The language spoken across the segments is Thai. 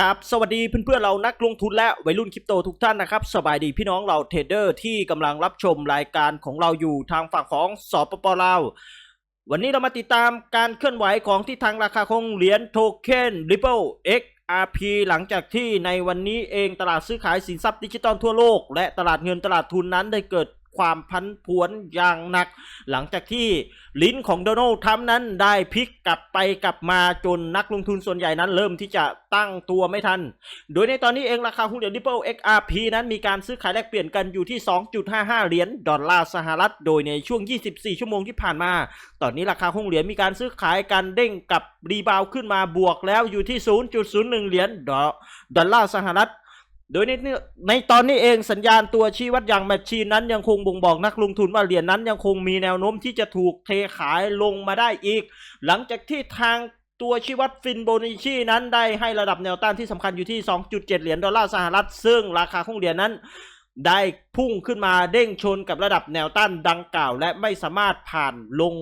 กับสวัสดีเพื่อนๆเรานักลงทุนและวัยรุ่นคริปโตทุกท่านนะครับสบายดีพี่น้องเราเทรดเดอร์ที่กำลังรับชมรายการของเราอยู่ทางฝั่งของสปปลาววันนี้เรามาติดตามการเคลื่อนไหวของที่ทางราคาของเหรียญโทเค็น Ripple XRP หลังจากที่ในวันนี้เองตลาดซื้อขายสินทรัพย์ดิจิตอลทั่วโลก และตลาดเงินตลาดทุนนั้นได้เกิด ความพันผวนอย่างหนัก หลังจากที่ลิ้นของโดนัลด์ทรัมป์นั้นได้พลิกกลับไปกลับมาจนนักลงทุนส่วนใหญ่นั้นเริ่มที่จะตั้งตัวไม่ทัน โดยในตอนนี้เองราคาหุ้นเหรียญ Ripple XRP นั้นมีการซื้อขายแลกเปลี่ยนกันอยู่ที่ 2.55 เหรียญดอลลาร์สหรัฐ โดยในช่วง 24 ชั่วโมงที่ผ่านมา ตอนนี้ราคาหุ้นเหรียญมีการซื้อขายกันเด้งกับรีบาวขึ้นมาบวกแล้วอยู่ที่ 0.01 เหรียญดอลลาร์สหรัฐ โดยในในตอนนี้เองสัญญาณตัวชี้วัดอย่างแมชชีนนั้นยังคงบ่งบอกนักลงทุนว่าเหรียญนั้นยังคงมีแนวโน้มที่จะถูกเทขายลงมาได้อีก หลังจากที่ทางตัวชี้วัดฟินโบนิชีนั้นได้ให้ระดับแนวต้านที่สำคัญอยู่ที่ 2.7 เหรียญดอลลาร์สหรัฐ ซึ่งราคาของเหรียญนั้นได้พุ่งขึ้นมาเด้งชนกับระดับแนวต้านดังกล่าว และไม่สามารถผ่านลง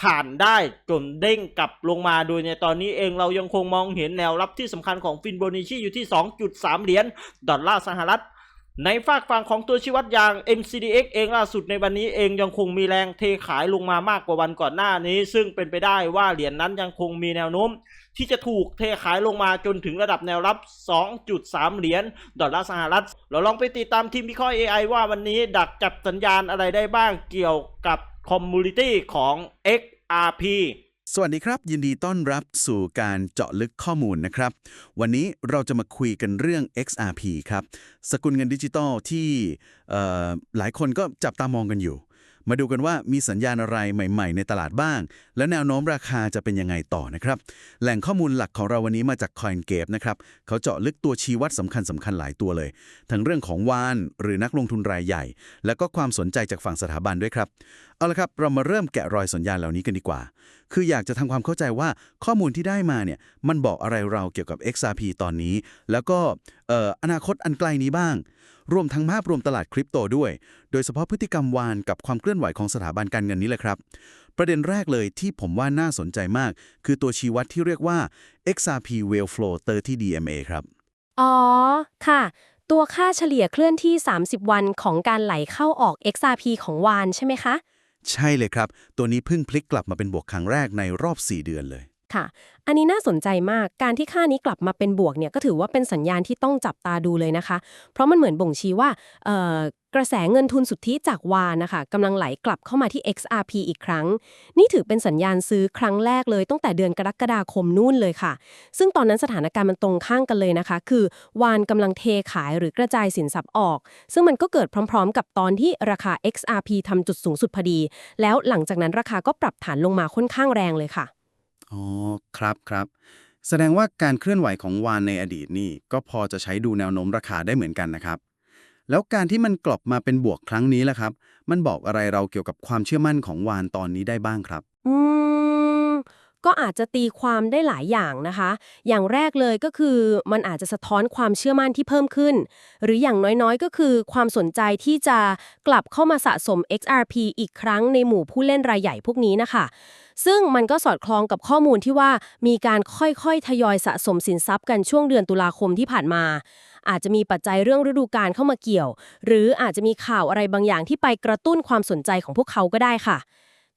ผ่านได้จนเด้งกลับลงมาโดยในตอนนี้เองเรายังคงมองเห็นแนวรับที่สำคัญของฟินโบนิชีอยู่ที่ 2.3 เหรียญดอลลาร์สหรัฐในฝากฝั่งของตัวชี้วัดอย่าง MCDX เองล่าสุดในวันนี้เองยังคงมีแรงเทขายลงมามากกว่าวันก่อนหน้านี้ ซึ่งเป็นไปได้ว่าเหรียญนนั้นยังคงมีแนวโน้ม ที่จะถูกเทขายลงมาจนถึงระดับแนวรับ 2.3 เหรียญดอลลาร์สหรัฐ เราลองไปติดตามทีมวิเคราะห์ AI ว่าวันนี้ดักจับสัญญาณอะไรได้บ้างเกี่ยวกับคอมมูนิตี้ของ XRP สวัสดีครับ ยินดีต้อนรับสู่การเจาะลึกข้อมูลนะครับ วันนี้เราจะมาคุยกันเรื่อง XRP ครับ สกุลเงินดิจิตอลที่หลายคนก็จับตามองกันอยู่ มาดูกันว่ามีสัญญาณอะไรใหม่ ๆ ในตลาดบ้าง และแนวโน้มราคาจะเป็นยังไงต่อนะครับ แหล่งข้อมูลหลักของเราวันนี้มาจาก CoinGate นะครับ เขาเจาะลึกตัวชี้วัดสำคัญสำคัญหลายตัวเลย ทั้งเรื่องของวาน หรือนักลงทุนรายใหญ่ แล้วก็ความสนใจจากฝั่งสถาบันด้วยครับ เอาละครับเรามาเริ่มแกะรอยสัญญาณเหล่านี้กันดีกว่า คืออยากจะทำความเข้าใจว่าข้อมูลที่ได้มาเนี่ยมันบอกอะไรเราเกี่ยวกับ XRP ตอนนี้ แล้วก็อออนาคตอันไกลนี้บ้าง รวมทั้งภาพรวมตลาดคริปโตด้วย โดยเฉพาะพฤติกรรมวานกับความเคลื่อนไหวของสถาบันการเงินนี้แหละครับ ประเด็นแรกเลยที่ผมว่าน่าสนใจมาก คือตัวชี้วัดที่เรียกว่า XRP Whale Flow 30 DMA ครับ อ๋อ ค่ะ ตัวค่าเฉลี่ยเคลื่อนที่ 30 วันของการไหลเข้าออก XRP ของวานใช่ไหมคะ ใช่เลยครับ ตัวนี้เพิ่งพลิกกลับมาเป็นบวกครั้งแรกในรอบ 4 เดือนเลย ค่ะ อันนี้น่าสนใจมาก การที่ค่านี้กลับมาเป็นบวกเนี่ยก็ถือว่าเป็นสัญญาณที่ต้องจับตาดูเลยนะคะ เพราะมันเหมือนบ่งชี้ว่ากระแสเงินทุนสุทธิจากวานนะคะกำลังไหลกลับเข้ามาที่ XRP อีกครั้ง นี่ถือเป็นสัญญาณซื้อครั้งแรกเลยตั้งแต่เดือนกรกฎาคมนู่นเลยค่ะ ซึ่งตอนนั้นสถานการณ์มันตรงข้างกันเลยนะคะ คือ วานกำลังเทขายหรือกระจายสินทรัพย์ออก ซึ่งมันก็เกิดพร้อม ๆ กับตอนที่ราคา XRP ทำจุดสูงสุดพอดี แล้วหลังจากนั้นราคาก็ปรับฐานลงมาค่อนข้างแรงเลยค่ะ อ๋อ ครับครับ แสดงว่าการเคลื่อนไหวของวานในอดีตนี่ ก็พอจะใช้ดูแนวโน้มราคาได้เหมือนกันนะครับ แล้วการที่มันกลับมาเป็นบวกครั้งนี้ล่ะครับ มันบอกอะไรเราเกี่ยวกับความเชื่อมั่นของวานตอนนี้ได้บ้างครับ อืม ก็อาจจะตีความได้หลายอย่างนะคะ อย่างแรกเลยก็คือมันอาจจะสะท้อนความเชื่อมั่นที่เพิ่มขึ้น หรืออย่างน้อยๆ ก็คือความสนใจที่จะกลับเข้ามาสะสม XRP อีกครั้งในหมู่ผู้เล่นรายใหญ่พวกนี้นะคะ ซึ่งมันก็สอดคล้องกับข้อมูลที่ว่ามีการค่อยๆ ทยอยสะสมสินทรัพย์กันช่วงเดือนตุลาคมที่ผ่านมา อาจจะมีปัจจัยเรื่องฤดูกาลเข้ามาเกี่ยว หรืออาจจะมีข่าวอะไรบางอย่างที่ไปกระตุ้นความสนใจของพวกเขาก็ได้ค่ะ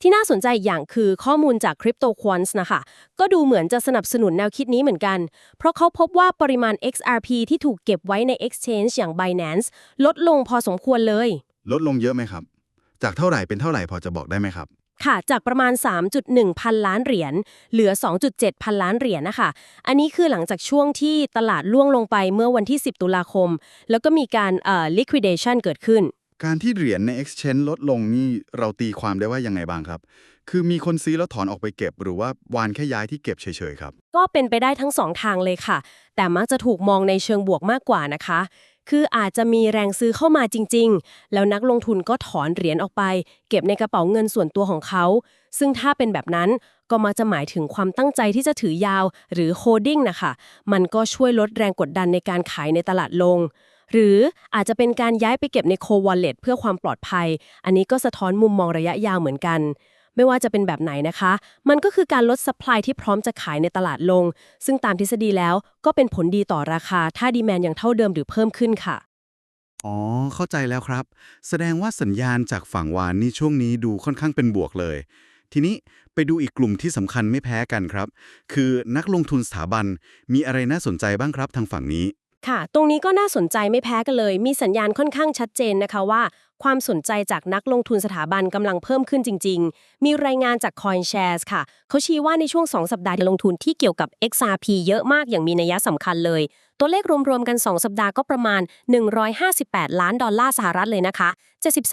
ที่น่าสนใจอีกอย่างคือข้อมูลจาก Crypto Quants นะคะ ก็ดูเหมือนจะสนับสนุนแนวคิดนี้เหมือนกัน เพราะเขาพบว่าปริมาณ XRP ที่ถูกเก็บไว้ใน Exchange อย่าง Binance ลดลงพอสมควรเลย ลดลงเยอะไหมครับ จากเท่าไหร่เป็นเท่าไหร่พอจะบอกได้ไหมครับค่ะ จากประมาณ 3.1 พันล้านเหรียญ เหลือ 2.7 พันล้านเหรียญนะคะ อันนี้คือหลังจากช่วงที่ตลาดล่วงลงไปเมื่อวันที่ 10 ตุลาคม แล้วก็มีการเอ่อ liquidation เกิดขึ้น การที่เหรียญใน Exchange ลดลงนี่เราตีความได้ว่ายังไงบ้างครับ คือมีคนซื้อแล้วถอนออกไปเก็บ หรือว่าวานแค่ย้ายที่เก็บเฉยๆครับ ก็เป็นไปได้ทั้งสองทางเลยค่ะ แต่มักจะถูกมองในเชิงบวกมากกว่านะคะ คืออาจจะมีแรงซื้อเข้ามาจริง ๆ แล้วนักลงทุนก็ถอนเหรียญออกไป เก็บในกระเป๋าเงินส่วนตัวของเขา ซึ่งถ้าเป็นแบบนั้นก็มักจะหมายถึงความตั้งใจที่จะถือยาวหรือ holding นะคะ มันก็ช่วยลดแรงกดดันในการขายในตลาดลง หรืออาจจะเป็นการย้ายไปเก็บใน co wallet เพื่อความปลอดภัย อันนี้ก็สะท้อนมุมมองระยะยาวเหมือนกัน ไม่ว่าจะเป็นแบบไหนนะคะ มันก็คือการลดสป라이ที่พร้อมจะขายในตลาดลง ซึ่งตามทฤษฎีแล้วก็เป็นผลดีต่อราคา ถ้าดีแมนยังเท่าเดิมหรือเพิ่มขึ้นค่ะอ๋อ เข้าใจแล้วครับ แสดงว่าสัญญาณจากฝั่งวานนี่ช่วงนี้ดูค่อนข้างเป็นบวกเลย ทีนี้ไปดูอีกกลุ่มที่สำคัญไม่แพ้กันครับ คือนักลงทุนสถาบันมีอะไรน่าสนใจบ้างครับทางฝั่งนี้ ค่ะ ตรงนี้ก็น่าสนใจไม่แพ้กันเลย มีสัญญาณค่อนข้างชัดเจนนะคะว่า ความสนใจจากนักลงทุนสถาบันกำลังเพิ่มขึ้นจริง ๆ มีรายงานจาก CoinShares ค่ะ เขาชี้ว่าในช่วง 2 สัปดาห์ที่ลงทุนที่เกี่ยวกับ XRP เยอะมากอย่างมีนัยสำคัญเลย ตัวเลขรวมๆกัน 2 สัปดาห์ก็ประมาณ 158 ล้านดอลลาร์สหรัฐเลยนะคะ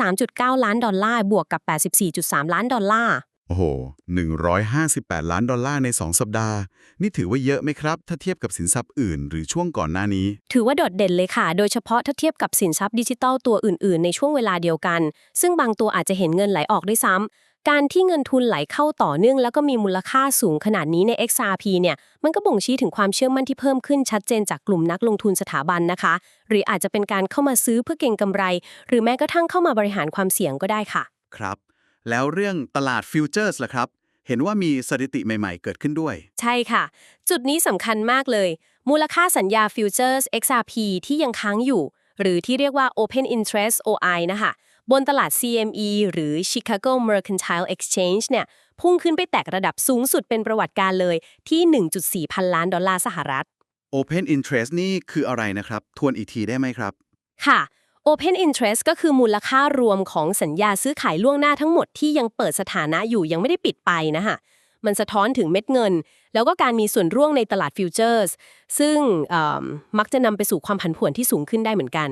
73.9 ล้านดอลลาร์บวกกับ 84.3 ล้านดอลลาร์ โอ้โห 158 ล้านดอลลาร์ใน 2 สัปดาห์ นี่ถือว่าเยอะไหมครับ ถ้าเทียบกับสินทรัพย์อื่น หรือช่วงก่อนหน้านี้ ถือว่าโดดเด่นเลยค่ะ โดยเฉพาะถ้าเทียบกับสินทรัพย์ดิจิทัลตัวอื่น ๆ ในช่วงเวลาเดียวกัน ซึ่งบางตัวอาจจะเห็นเงินไหลออกด้วยซ้ำการที่เงินทุนไหลเข้าต่อเนื่องแล้วก็มีมูลค่าสูงขนาดนี้ใน XRP เนี่ย มันก็บ่งชี้ถึงความเชื่อมั่นที่เพิ่มขึ้นชัดเจนจากกลุ่มนักลงทุนสถาบันนะคะ หรืออาจจะเป็นการเข้ามาซื้อเพื่อเก็งกำไร หรือแม้กระทั่งเข้ามาบริหารความเสี่ยงก็ได้ค่ะ ครับ แล้วเรื่องตลาดฟิวเจอร์สล่ะครับ เห็นว่ามีสถิติใหม่ๆ เกิดขึ้นด้วย ใช่ค่ะ จุดนี้สำคัญมากเลย มูลค่าสัญญา Futures XRP ที่ยังค้างอยู่ หรือที่เรียกว่า Open Interest OI นะคะบนตลาด CME หรือ Chicago Mercantile Exchange เนี่ยพุ่งขึ้นไปแตะระดับสูงสุดเป็นประวัติการเลยที่ 1.4 พันล้านดอลลาร์สหรัฐ Open Interest นี่คืออะไรนะครับ ทวนอีกทีได้ไหมครับ ค่ะ Open Interest ก็คือมูลค่ารวมของสัญญาซื้อขายล่วงหน้าทั้งหมดที่ยังเปิดสถานะอยู่ยังไม่ได้ปิดไปนะคะมันสะท้อนถึงเม็ดเงิน แล้วก็การมีส่วนร่วมในตลาดฟิวเจอร์สซึ่งเอิ่มมักจะนำไปสู่ความผันผวนที่สูงขึ้นได้เหมือนกัน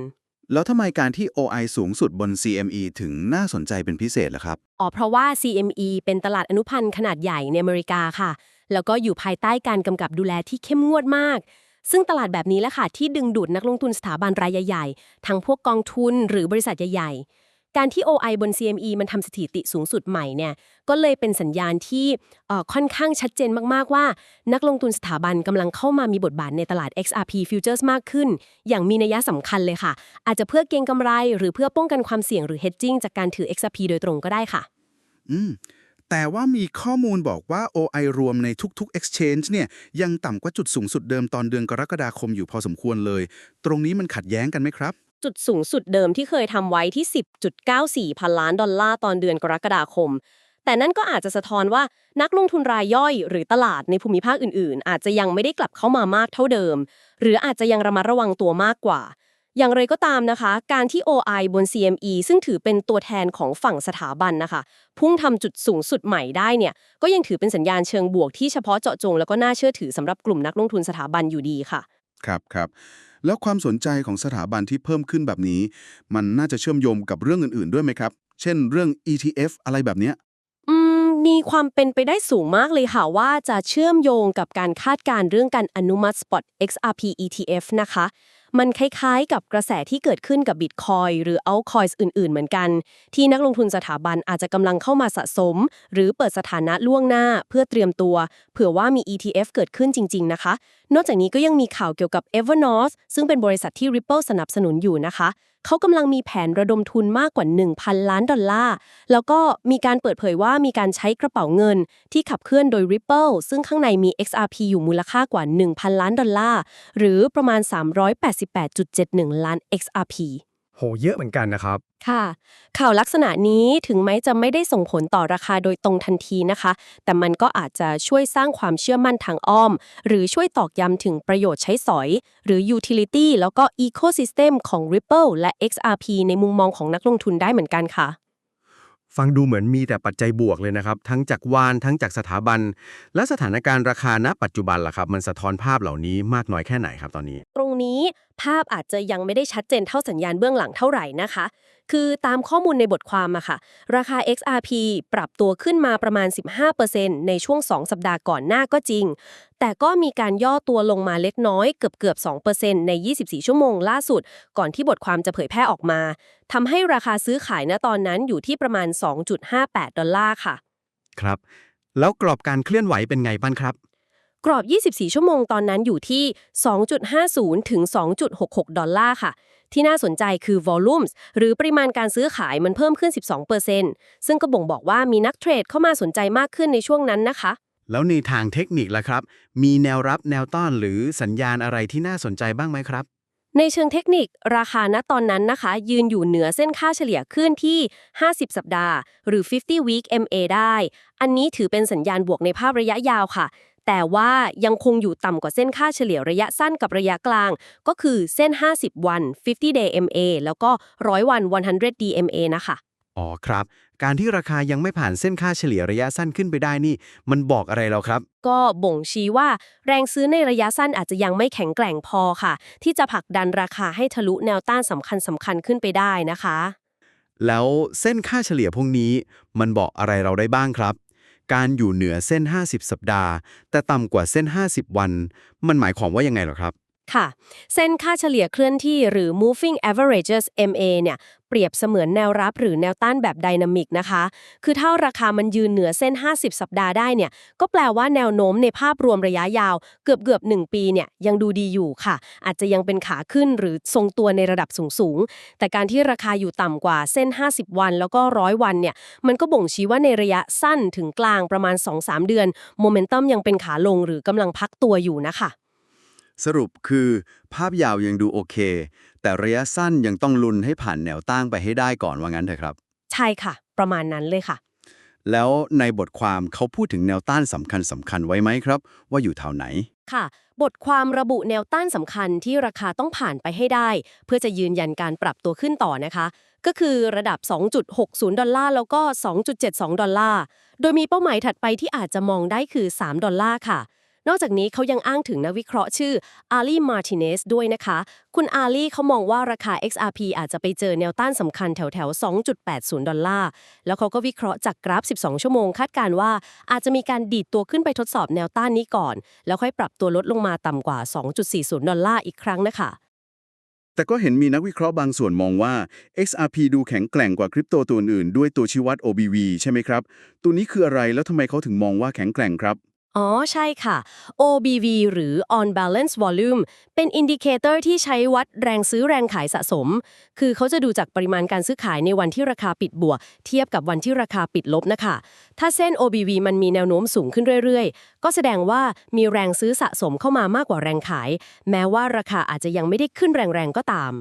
แล้วทำไมการที่ OI สูงสุดบน CME ถึงน่าสนใจเป็นพิเศษล่ะครับ อ๋อ เพราะว่า CME เป็นตลาดอนุพันธ์ขนาดใหญ่ในอเมริกาค่ะ แล้วก็อยู่ภายใต้การกำกับดูแลที่เข้มงวดมาก ซึ่งตลาดแบบนี้แหละค่ะที่ดึงดูดนักลงทุนสถาบันรายใหญ่ๆ ทั้งพวกกองทุนหรือบริษัทใหญ่ๆ การที่ OI บน CME มันทำสถิติสูงสุดใหม่เนี่ยก็เลยเป็นสัญญาณที่เอ่อค่อนข้างชัดเจนมากๆว่า นักลงทุนสถาบันกำลังเข้ามามีบทบาทในตลาด XRP Futures มากขึ้น อย่างมีนัยสำคัญเลยค่ะ อาจจะเพื่อเก็งกำไร หรือเพื่อป้องกันความเสี่ยงหรือ hedging จากการถือ XRP โดยตรงก็ได้ค่ะ อืม แต่ว่ามีข้อมูลบอกว่า OI รวมในทุกๆ exchange เนี่ยยังต่ำกว่าจุดสูงสุดเดิมตอนเดือนกรกฎาคมอยู่พอสมควรเลย ตรงนี้มันขัดแย้งกันไหมครับ จุดสูงสุดเดิมที่เคยทำไว้ที่ 10.94 พันล้านดอลลาร์ตอนเดือนกรกฎาคม แต่นั่นก็อาจจะสะท้อนว่านักลงทุนรายย่อย หรือตลาดในภูมิภาคอื่นๆ อาจจะยังไม่ได้กลับเข้ามามากเท่าเดิม หรืออาจจะยังระมัดระวังตัวมากกว่า อย่างไรก็ตามนะคะ การที่ OI บน CME ซึ่งถือเป็นตัวแทนของฝั่งสถาบันนะคะ พุ่งทำจุดสูงสุดใหม่ได้เนี่ย ก็ยังถือเป็นสัญญาณเชิงบวกที่เฉพาะเจาะจง แล้วก็น่าเชื่อถือสำหรับกลุ่มนักลงทุนสถาบันอยู่ดีค่ะ ครับครับแล้วความสนใจของสถาบันที่เพิ่มขึ้นแบบนี้ มันน่าจะเชื่อมโยงกับเรื่องอื่น ๆ ด้วยไหมครับ เช่น เรื่อง ETF อะไรแบบเนี้ยอืมมีความเป็นไปได้สูงมากเลยค่ะ ว่าจะเชื่อมโยงกับการคาดการณ์เรื่องการอนุมัติ Spot XRP ETF นะคะ มันคล้ายๆ กับกระแสที่เกิดขึ้นกับบิตคอยหรือเอาคอยส์อื่น ๆ เหมือนกัน ที่นักลงทุนสถาบันอาจจะกำลังเข้ามาสะสม หรือเปิดสถานะล่วงหน้าเพื่อเตรียมตัว เผื่อว่ามี ETF เกิดขึ้นจริง ๆ นะคะ นอกจากนี้ก็ยังมีข่าวเกี่ยวกับ Evernorth ซึ่งเป็นบริษัทที่ Ripple สนับสนุนอยู่นะคะ เขากำลังมีแผนระดมทุนมากกว่า 1,000 ล้านดอลลาร์ แล้วก็มีการเปิดเผยว่ามีการใช้กระเป๋าเงิน ที่ขับเคลื่อนโดย Ripple ซึ่งข้างในมี XRP อยู่มูลค่ากว่า 1,000 ล้านดอลลาร์ หรือประมาณ 388.71 ล้าน XRP โหเยอะเหมือนกันนะครับ ค่ะ ข่าวลักษณะนี้ถึงแม้จะไม่ได้ส่งผลต่อราคาโดยตรงทันทีนะคะ แต่มันก็อาจจะช่วยสร้างความเชื่อมั่นทางอ้อม หรือช่วยตอกย้ำถึงประโยชน์ใช้สอย หรือ utility แล้วก็ ecosystem ของ Ripple และ XRP ในมุมมองของนักลงทุนได้เหมือนกันค่ะ ฟังดูเหมือนมีแต่ปัจจัยบวกเลยนะครับ ทั้งจากวานทั้งจากสถาบัน และสถานการณ์ราคาณปัจจุบันล่ะครับ มันสะท้อนภาพเหล่านี้มากน้อยแค่ไหนครับตอนนี้ ตรงนี้ภาพอาจจะยังไม่ได้ชัดเจนเท่าสัญญาณเบื้องหลังเท่าไหร่นะคะ คือตามข้อมูลในบทความอะค่ะ ราคา XRP ปรับตัวขึ้นมาประมาณ 15%ในช่วง 2 สัปดาห์ก่อนหน้าก็จริง แต่ก็มีการย่อตัวลงมาเล็กน้อยเกือบเกือบ2%ใน 24 ชั่วโมงล่าสุด ก่อนที่บทความจะเผยแพร่ออกมาทำให้ราคาซื้อขายณตอนนั้นอยู่ที่ประมาณ 2.58 ดอลลาร์ค่ะ ครับ แล้วกรอบการเคลื่อนไหวเป็นไงบ้างครับ กรอบ 24 ชั่วโมงตอนนั้นอยู่ที่ 2.50 ถึง 2.66 ดอลลาร์ค่ะ ที่น่าสนใจคือ volumes หรือปริมาณการซื้อขายมันเพิ่มขึ้น 12%ซึ่งก็บ่งบอกว่ามีนักเทรดเข้ามาสนใจมากขึ้นในช่วงนั้นนะคะ แล้วในทางเทคนิคล่ะครับ มีแนวรับแนวต้านหรือสัญญาณอะไรที่น่าสนใจบ้างไหมครับในเชิงเทคนิคราคาณตอนนั้นนะคะ ยืนอยู่เหนือเส้นค่าเฉลี่ยขึ้นที่ 50 สัปดาห์ หรือ 50 week MA ได้ อันนี้ถือเป็นสัญญาณบวกในภาพระยะยาวค่ะ แต่ว่ายังคงอยู่ต่ำกว่าเส้นค่าเฉลี่ยระยะสั้นกับระยะกลาง ก็คือเส้น 50 วัน 50 day MA แล้วก็ 100 วัน 100 DMA นะคะอ๋อครับ การที่ราคายังไม่ผ่านเส้นค่าเฉลี่ยระยะสั้นขึ้นไปได้นี่ มันบอกอะไรเราครับ ก็บ่งชี้ว่าแรงซื้อในระยะสั้นอาจจะยังไม่แข็งแกร่งพอค่ะ ที่จะผลักดันราคาให้ทะลุแนวต้านสำคัญสำคัญขึ้นไปได้นะคะ แล้วเส้นค่าเฉลี่ยพวกนี้ มันบอกอะไรเราได้บ้างครับ การอยู่เหนือเส้น 50 สัปดาห์ แต่ต่ำกว่าเส้น 50 วัน มันหมายความว่ายังไงหรอครับ ค่ะ เส้นค่าเฉลี่ยเคลื่อนที่หรือ moving averages MA เนี่ยเปรียบเสมือนแนวรับหรือแนวต้านแบบไดนามิกนะคะ คือถ้าราคามันยืนเหนือเส้น 50 สัปดาห์ได้เนี่ย ก็แปลว่าแนวโน้มในภาพรวมระยะยาวเกือบเกือบ1ปีเนี่ยยังดูดีอยู่ค่ะ อาจจะยังเป็นขาขึ้นหรือทรงตัวในระดับสูงๆแต่การที่ราคาอยู่ต่ำกว่าเส้น 50 วันแล้วก็ร้อยวันเนี่ย มันก็บ่งชี้ว่าในระยะสั้นถึงกลางประมาณ 2-3 เดือน โมเมนตัมยังเป็นขาลงหรือกำลังพักตัวอยู่นะคะ สรุปคือภาพยาวยังดูโอเค แต่ระยะสั้นยังต้องลุ้นให้ผ่านแนวต้านไปให้ได้ก่อนว่างั้นเถอะครับ ใช่ค่ะ ประมาณนั้นเลยค่ะ แล้วในบทความเขาพูดถึงแนวต้านสำคัญสำคัญไว้ไหมครับ ว่าอยู่แถวไหนค่ะ บทความระบุแนวต้านสำคัญที่ราคาต้องผ่านไปให้ได้ เพื่อจะยืนยันการปรับตัวขึ้นต่อนะคะ ก็คือระดับ 2.60 ดอลลาร์แล้วก็ 2.72 ดอลลาร์โดยมีเป้าหมายถัดไปที่อาจจะมองได้คือ 3 ดอลลาร์ค่ะ นอกจากนี้เขายังอ้างถึงนักวิเคราะห์ชื่ออาลีมาร์ติเนสด้วยนะคะ คุณอาลีเขามองว่าราคา XRP อาจจะไปเจอแนวต้านสำคัญแถวแถวๆ2.80 ดอลลาร์ แล้วเขาก็วิเคราะห์จากกราฟ 12 ชั่วโมงคาดการว่าอาจจะมีการดีดตัวขึ้นไปทดสอบแนวต้านนี้ก่อน แล้วค่อยปรับตัวลดลงมาต่ำกว่า 2.40 ดอลลาร์อีกครั้งนะคะแต่ก็เห็นมีนักวิเคราะห์บางส่วนมองว่า XRP ดูแข็งแกร่งกว่าคริปโตตัวอื่นด้วยตัวชี้วัด OBV ใช่ไหมครับ ตัวนี้คืออะไรแล้วทำไมเขาถึงมองว่าแข็งแกร่งครับ อ๋อ ใช่ค่ะ OBV หรือ On Balance Volume เป็นอินดิเคเตอร์ที่ใช้วัดแรงซื้อแรงขายสะสม คือเขาจะดูจากปริมาณการซื้อขายในวันที่ราคาปิดบวก เทียบกับวันที่ราคาปิดลบนะคะ ถ้าเส้น OBV มันมีแนวโน้มสูงขึ้นเรื่อยๆ ก็แสดงว่ามีแรงซื้อสะสมเข้ามามากกว่าแรงขาย แม้ว่าราคาอาจจะยังไม่ได้ขึ้นแรงๆก็ตาม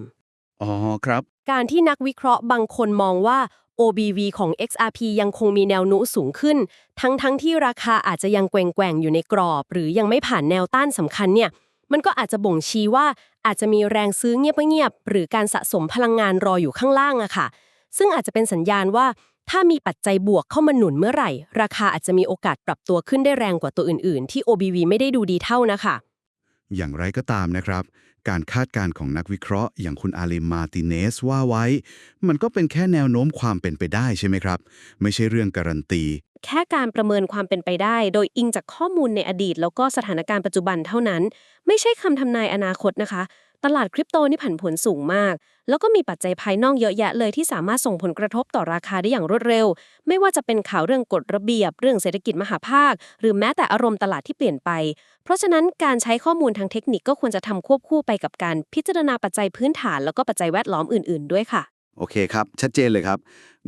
อ๋อ ครับ การที่นักวิเคราะห์บางคนมองว่า OBV ของ XRP ยังคงมีแนวโน้มสูงขึ้น ทั้งๆทที่ราคาอาจจะยังแกว่งๆอยู่ในกรอบ หรือยังไม่ผ่านแนวต้านสำคัญเนี่ยมันก็อาจจะบ่งชี้ว่าอาจจะมีแรงซื้อเงียบๆหรือการสะสมพลังงานรออยู่ข้างล่างอะค่ะ ซึ่งอาจจะเป็นสัญญาณว่าถ้ามีปัจจัยบวกเข้ามาหนุนเมื่อไหร่ ราคาอาจจะมีโอกาสปรับตัวขึ้นได้แรงกว่าตัวอื่นๆ ที่ OBV ไม่ได้ดูดีเท่านะคะ อย่างไรก็ตามนะครับ การคาดการณ์ของนักวิเคราะห์ อย่างคุณอาเลมมาติเนสว่าไว้ มันก็เป็นแค่แนวโน้มความเป็นไปได้ใช่ไหมครับ ไม่ใช่เรื่องการันตี แค่การประเมินความเป็นไปได้ โดยอิงจากข้อมูลในอดีต แล้วก็สถานการณ์ปัจจุบันเท่านั้น ไม่ใช่คำทำนายอนาคตนะคะ ตลาดคริปโตนี่ผันผวนสูงมาก แล้วก็มีปัจจัยภายนอกเยอะแยะเลยที่สามารถส่งผลกระทบต่อราคาได้อย่างรวดเร็ว ไม่ว่าจะเป็นข่าวเรื่องกฎระเบียบ เรื่องเศรษฐกิจมหาภาค หรือแม้แต่อารมณ์ตลาดที่เปลี่ยนไป เพราะฉะนั้นการใช้ข้อมูลทางเทคนิคก็ควรจะทำควบคู่ไปกับการพิจารณาปัจจัยพื้นฐาน แล้วก็ปัจจัยแวดล้อมอื่น ๆ ด้วยค่ะ โอเคครับ ชัดเจนเลยครับ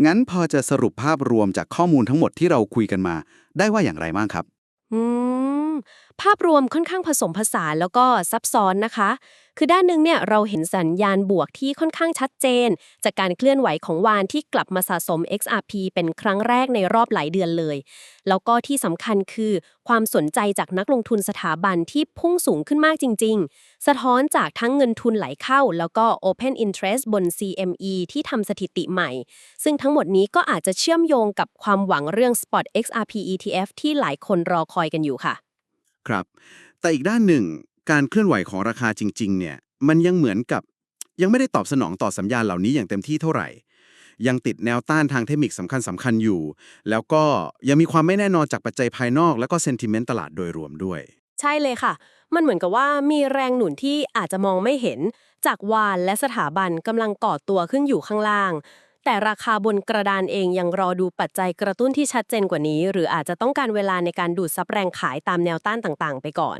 งั้นพอจะสรุปภาพรวมจากข้อมูลทั้งหมดที่เราคุยกันมา ได้ว่าอย่างไรบ้างครับ อืม ภาพรวมค่อนข้างผสมผสานแล้วก็ซับซ้อนนะคะ คือด้านหนึ่งเนี่ยเราเห็นสัญญาณบวกที่ค่อนข้างชัดเจน จากการเคลื่อนไหวของวานที่กลับมาสะสม XRP เป็นครั้งแรกในรอบหลายเดือนเลย แล้วก็ที่สำคัญคือ ความสนใจจากนักลงทุนสถาบันที่พุ่งสูงขึ้นมากจริง ๆ สะท้อนจากทั้งเงินทุนไหลเข้า แล้วก็ Open Interest บน CME ที่ทำสถิติใหม่ ซึ่งทั้งหมดนี้ก็อาจจะเชื่อมโยงกับความหวังเรื่อง Spot XRP ETF ที่หลายคนรอคอยกันอยู่ค่ะ ครับ แต่อีกด้านหนึ่ง การเคลื่อนไหวของราคาจริง ๆ เนี่ย มันยังเหมือนกับยังไม่ได้ตอบสนองต่อสัญญาณเหล่านี้อย่างเต็มที่เท่าไหร่ ยังติดแนวต้านทางเทคนิคสำคัญสำคัญอยู่ แล้วก็ยังมีความไม่แน่นอนจากปัจจัยภายนอก แล้วก็เซนติเมนต์ตลาดโดยรวมด้วย ใช่เลยค่ะ มันเหมือนกับว่ามีแรงหนุนที่อาจจะมองไม่เห็น จากวานและสถาบันกำลังก่อตัวขึ้นอยู่ข้างล่าง แต่ราคาบนกระดานเองยังรอดูปัจจัยกระตุ้นที่ชัดเจนกว่านี้ หรืออาจจะต้องการเวลาในการดูดซับแรงขายตามแนวต้านต่างๆ ไปก่อน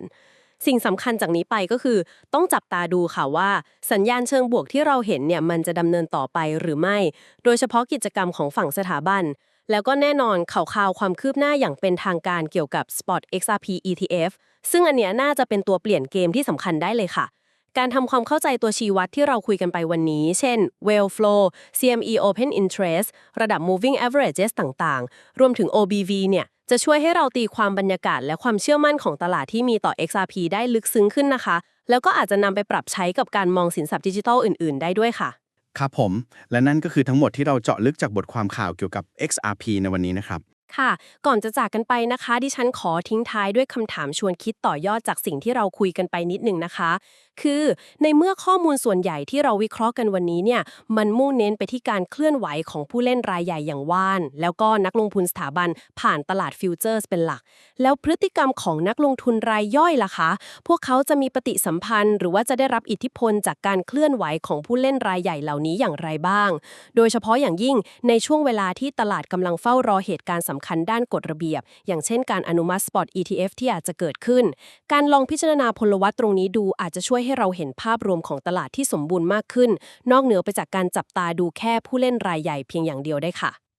สิ่งสำคัญจากนี้ไปก็คือ ต้องจับตาดูค่ะว่า สัญญาณเชิงบวกที่เราเห็นเนี่ยมันจะดำเนินต่อไปหรือไม่ โดยเฉพาะกิจกรรมของฝั่งสถาบัน แล้วก็แน่นอนข่าวข่าวความคืบหน้าอย่างเป็นทางการเกี่ยวกับ Spot XRP ETF ซึ่งอันเนี้ยน่าจะเป็นตัวเปลี่ยนเกมที่สำคัญได้เลยค่ะ การทำความเข้าใจตัวชี้วัดที่เราคุยกันไปวันนี้ เช่น Well Flow CME Open Interest ระดับ Moving Averages ต่างๆ รวมถึง OBV เนี่ย จะช่วยให้เราตีความบรรยากาศและความเชื่อมั่นของตลาดที่มีต่อ XRP ได้ลึกซึ้งขึ้นนะคะ แล้วก็อาจจะนำไปปรับใช้กับการมองสินทรัพย์ดิจิทัลอื่น ๆ ได้ด้วยค่ะ ครับผม และนั่นก็คือทั้งหมดที่เราเจาะลึกจากบทความข่าวเกี่ยวกับ XRP ในวันนี้นะครับ ค่ะ ก่อนจะจากกันไปนะคะ ดิฉันขอทิ้งท้ายด้วยคำถามชวนคิดต่อยอดจากสิ่งที่เราคุยกันไปนิดนึงนะคะ คือในเมื่อข้อมูลส่วนใหญ่ที่เราวิเคราะห์กันวันนี้เนี่ย มันมุ่งเน้นไปที่การเคลื่อนไหวของผู้เล่นรายใหญ่อย่างว่าน แล้วก็นักลงทุนสถาบันผ่านตลาดฟิวเจอร์สเป็นหลัก แล้วพฤติกรรมของนักลงทุนรายย่อยล่ะคะ พวกเขาจะมีปฏิสัมพันธ์ หรือว่าจะได้รับอิทธิพลจากการเคลื่อนไหวของผู้เล่นรายใหญ่เหล่านี้อย่างไรบ้าง โดยเฉพาะอย่างยิ่งในช่วงเวลาที่ตลาดกำลังเฝ้ารอเหตุการณ์สำคัญด้านกฎระเบียบ อย่างเช่นการอนุมัติสปอต ETF ที่อาจจะเกิดขึ้น การลองพิจารณาพลวัตตรงนี้ดูอาจจะช่วยให้เราเห็นภาพรวมของตลาดที่สมบูรณ์มากขึ้น นอกเหนือไปจากการจับตาดูแค่ผู้เล่นรายใหญ่เพียงอย่างเดียวได้ค่ะ